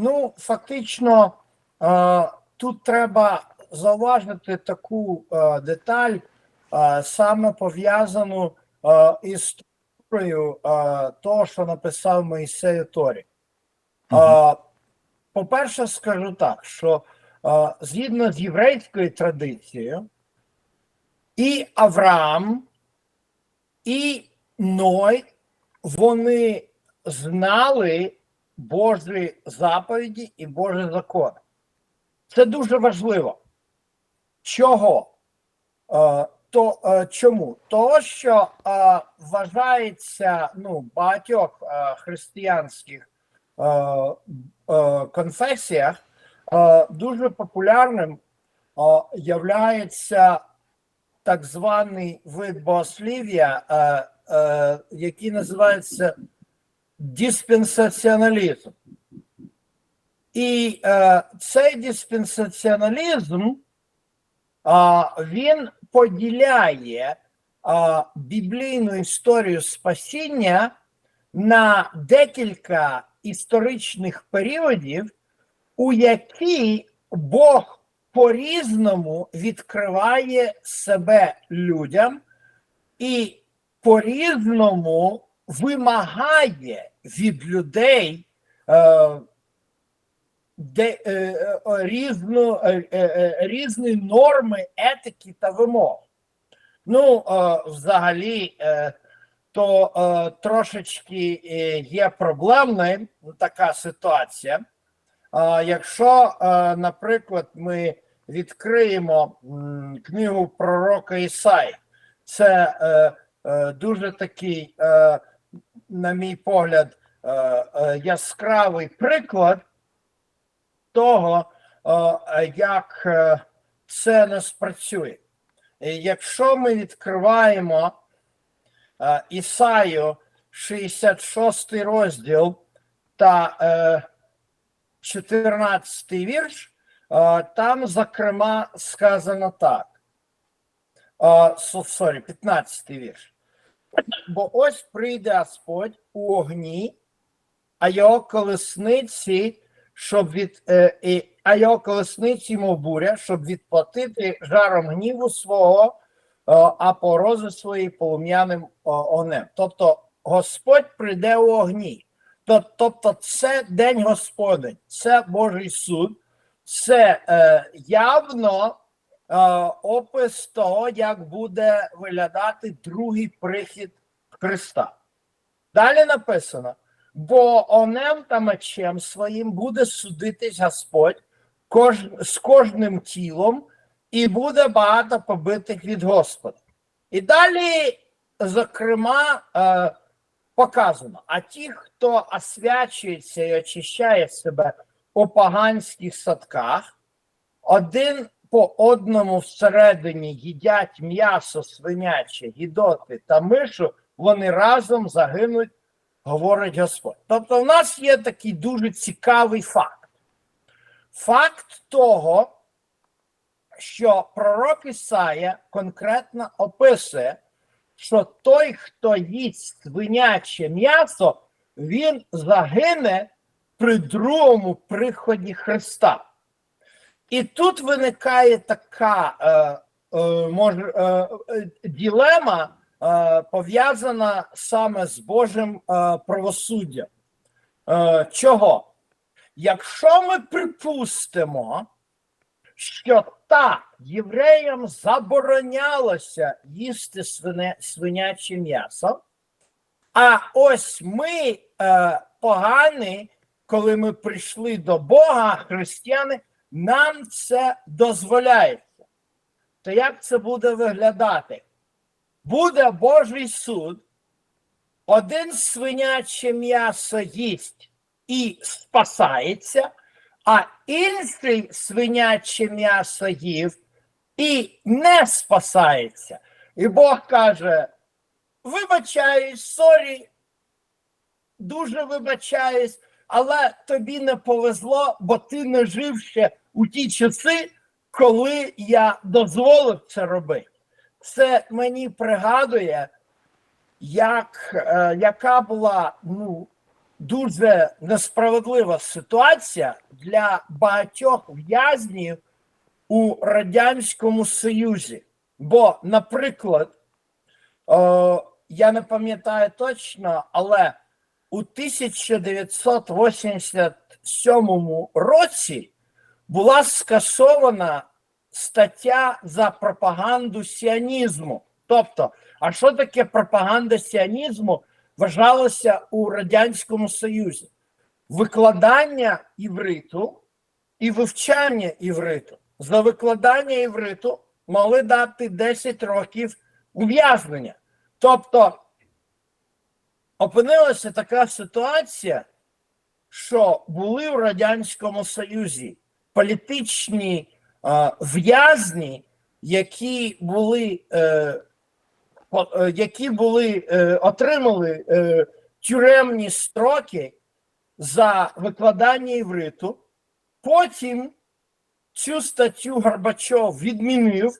Ну, фактично, е, тут треба зауважити таку е, деталь, е, саме пов'язану із структурою того, що написав Моїсей у Торі. Е, по-перше, скажу так, що згідно з єврейською традицією, і Авраам, і Ной, вони знали Божі заповіді і Божі закони. Це дуже важливо. Чого? Е, то е, чому? Того, що е, вважається ну, багатьох е, християнських е, е, конфесіях е, дуже популярним е, являється так званий вид богослів'я, який називається диспенсаціоналізм. І е, цей диспенсаціоналізм а, він поділяє а, біблійну історію спасіння на декілька історичних періодів, у які Бог по-різному відкриває себе людям і по-різному вимагає від людей е, де, е, е, різну, е, е, е, різні норми етики та вимог. Ну, е, взагалі, е, то е, трошечки е, є проблемною така ситуація. А якщо, е, наприклад, ми відкриємо книгу пророка Ісаї, це е, е, дуже такий, е, на мій погляд, е, е, яскравий приклад того, е, як це не спрацює. Якщо ми відкриваємо Ісаю 66 розділ та е, 14 вірш, там, зокрема, сказано так. Сорі, 15 вірш. Бо ось прийде Господь у огні, а його колесниці, щоб від е, а його колесниці, мов буря, щоб відплатити жаром гніву свого, е, а порози свої полум'яним о, огнем. Тобто Господь прийде у огні. Тобто, це день Господень, це Божий суд, це е, явно е, опис того, як буде виглядати другий прихід Христа. Далі написано: бо онем та мечем своїм буде судитись Господь кож, з кожним тілом, і буде багато побитих від Господа. І далі, зокрема, е, показано: а ті, хто освячується і очищає себе у поганських садках, один по одному всередині їдять м'ясо свиняче, гідоти та мишу, вони разом загинуть, говорить Господь. Тобто, в нас є такий дуже цікавий факт. Факт того, що пророк Ісая конкретно описує, що той, хто їсть свиняче м'ясо, він загине при другому приході Христа. І тут виникає така е, е, може, е, е, ділема, е, пов'язана саме з Божим е, правосуддям. Е, чого? Якщо ми припустимо, що так, євреям заборонялося їсти свине, свиняче м'ясо, а ось ми е, погані, коли ми прийшли до Бога, християни, нам це дозволяється. То як це буде виглядати? Буде Божий суд, один свиняче м'ясо їсть і спасається, а інший свиняче м'ясо їв і не спасається. І Бог каже: вибачаюсь, сорі, дуже вибачаюсь, але тобі не повезло, бо ти не жив ще у ті часи, коли я дозволив це робити. Це мені пригадує, як, е, яка була ну, дуже несправедлива ситуація для багатьох в'язнів у Радянському Союзі. Бо, наприклад, е, я не пам'ятаю точно, але у 1987 році була скасована стаття за пропаганду сіонізму. Тобто, а що таке пропаганда сіонізму вважалося у Радянському Союзі? Викладання івриту і вивчання івриту. За викладання івриту могли дати 10 років ув'язнення. Тобто опинилася така ситуація, що були в Радянському Союзі політичні е, в'язні, які були, е, е, які були е, отримали е, тюремні строки за викладання івриту. Потім цю статтю Горбачов відмінив,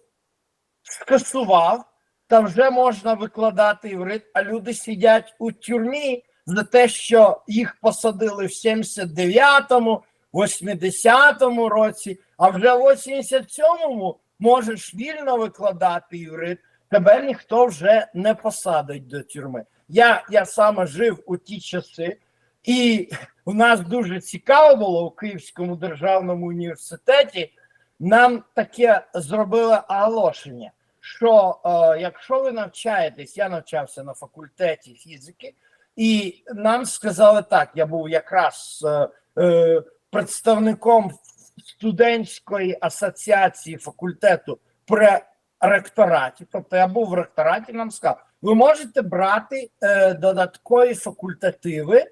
скасував, та вже можна викладати іврит, а люди сидять у тюрмі за те, що їх посадили в 79-му, 80-му році, а вже в 87-му можеш вільно викладати іврит, тебе ніхто вже не посадить до тюрми. Я, я саме жив у ті часи, і у нас дуже цікаво було у Київському державному університеті. Нам таке зробили оголошення, що е, якщо ви навчаєтесь, я навчався на факультеті фізики, і нам сказали так: я був якраз е, е, представником студентської асоціації факультету при ректораті. Тобто я був в ректораті, нам сказав, ви можете брати е, додаткові факультативи е,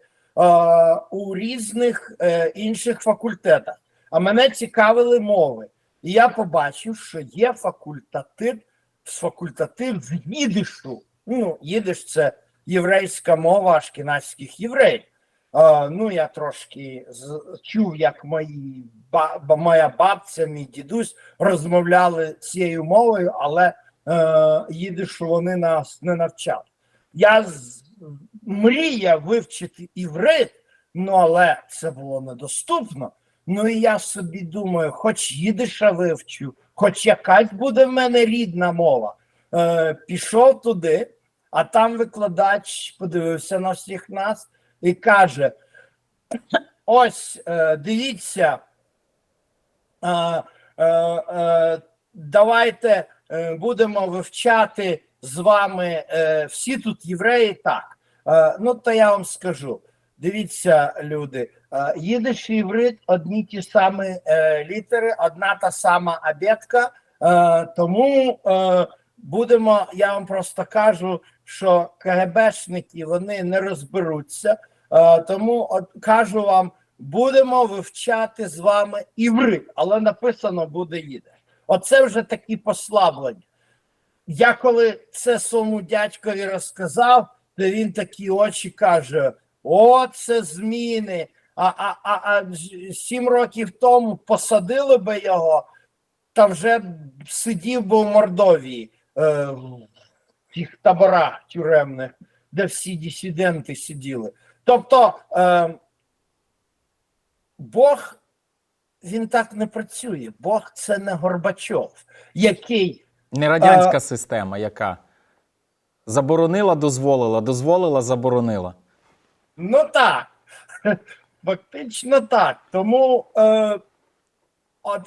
у різних е, інших факультетах. А мене цікавили мови. І я побачив, що є факультатив, факультатив з їдишу. Ну, їдиш це єврейська мова ашкеназьких євреїв. Е, ну, я трошки з- чув, як мої ба, моя бабця, мій дідусь розмовляли цією мовою, але е, їдишу вони нас не навчали. Я з- мріяв вивчити іврит, ну але це було недоступно. Ну і я собі думаю, хоч їдиша вивчу, хоч якась буде в мене рідна мова. Е, пішов туди, а там викладач подивився на всіх нас і каже: ось е, дивіться, е, е, е, давайте е, будемо вивчати з вами е, всі тут євреї так. Е, ну, то я вам скажу. Дивіться, люди, їдиш і іврит одні ті самі е, літери, одна та сама абетка. Е, тому е, будемо, я вам просто кажу, що КГБшники вони не розберуться. Е, тому от, кажу вам, будемо вивчати з вами іврит, але написано буде їде. Оце вже такі послаблення. Я коли це своєму дядькові розказав, то він такі очі каже: О, це зміни. А, а, а, а сім років тому посадили би його, та вже сидів би в Мордовії, е, в тих таборах тюремних, де всі дисиденти сиділи. Тобто е, Бог він так не працює. Бог це не Горбачов, який Не радянська система, яка заборонила, дозволила, дозволила, заборонила. Ну так, фактично так. Тому е,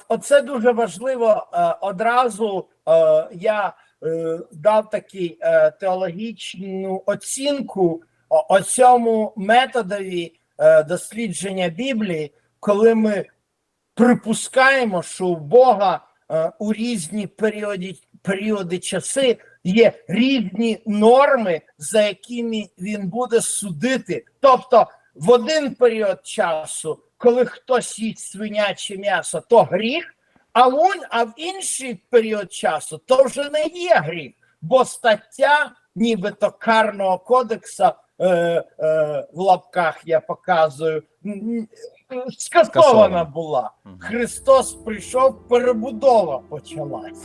оце дуже важливо. Е, одразу е, я е, дав таку е, теологічну оцінку о цьому методові е, дослідження Біблії, коли ми припускаємо, що у Бога е, у різні періоди, періоди часи є різні норми, за якими він буде судити. Тобто, в один період часу, коли хтось їсть свиняче м'ясо, то гріх, а, он, а в інший період часу то вже не є гріх, бо стаття, нібито карного кодекса. Е, е, в лапках я показую, скасована була. Христос прийшов, перебудова почалась.